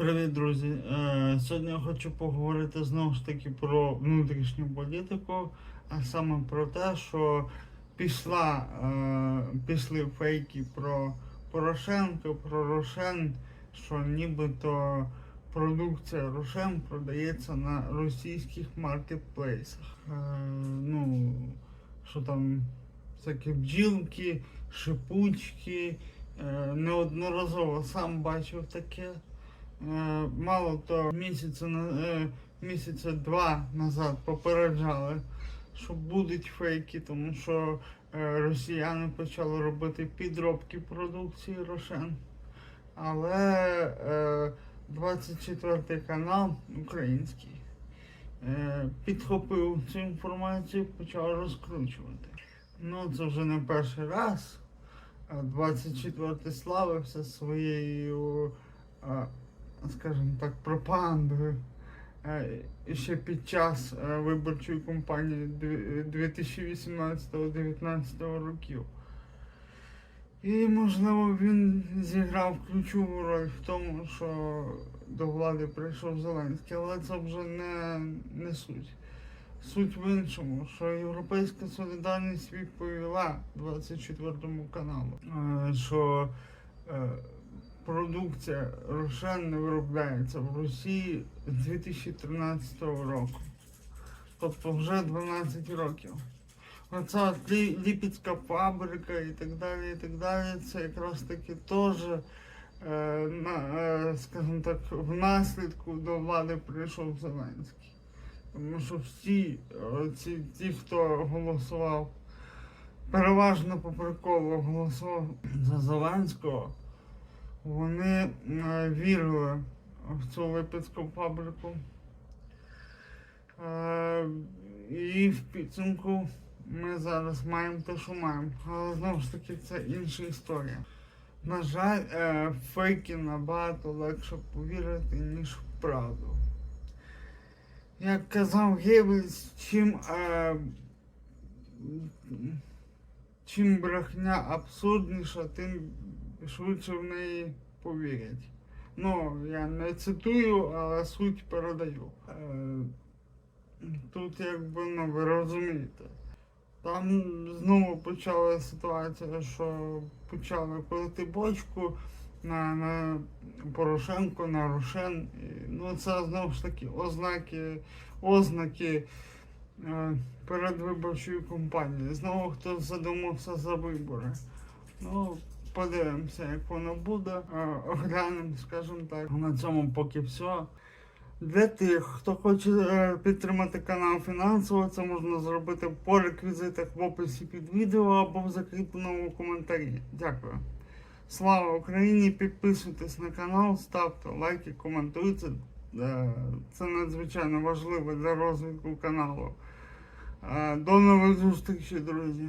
Привіт, друзі. Е, Сьогодні я хочу поговорити знову ж таки про внутрішню політику, а саме про те, що пішла, е, пішли фейки про Порошенка, про Рошен, що нібито продукція Рошен продається на російських маркетплейсах. Е, ну, що там всякі бджілки, шипучки. Неодноразово сам бачив таке. Е, Мало то місяця е, місяця два назад попереджали, що будуть фейки, тому що е, росіяни почали робити підробки продукції Рошен. Але е, 24 канал український підхопив цю інформацію, почав розкручувати. Ну, це вже не перший раз. 24 славився своєю, скажімо так, пропагандою е, ще під час е, виборчої кампанії 2018-2019 років. І, можливо, він зіграв ключову роль в тому, що до влади прийшов Зеленський, але це вже не, не суть. Суть в іншому, що Європейська солідарність відповіла 24 каналу, е, що продукція Рошен не виробляється в Росії з 2013 року. Тобто вже 12 років. Оця от ліпецька фабрика і так далі, і так далі, це якраз таки теж, е, е, скажімо так, внаслідку до влади прийшов Зеленський. Тому що всі е, ці, ті, хто голосував, переважно по приколу голосував за Зеленського, вони е, вірили в цю липецьку фабрику. Е, і в підсумку ми зараз маємо те, що маємо. Але знову ж таки це інша історія. На жаль, е, фейки набагато легше повірити, ніж в правду. Як казав Геббельс, чим, е, чим брехня абсурдніша, тим швидше в неї повірять. Ну, я не цитую, але суть передаю. Е, тут якби ну, ви розумієте. Там знову почала ситуація, що почали пилити бочку на, на Порошенко, на Рошен. Ну це знову ж таки ознаки, ознаки е, передвиборчої кампанії. Знову хтось задумався за вибори. Ну, подивимося, як воно буде. Оглянемо, скажімо так. На цьому поки все. Для тих, хто хоче е, підтримати канал фінансово, це можна зробити по реквізитах в описі під відео або в закріпленому коментарі. Дякую. Слава Україні! Підписуйтесь на канал, ставте лайки, коментуйте. Е, Це надзвичайно важливо для розвитку каналу. Е, До нових зустрічей, друзі!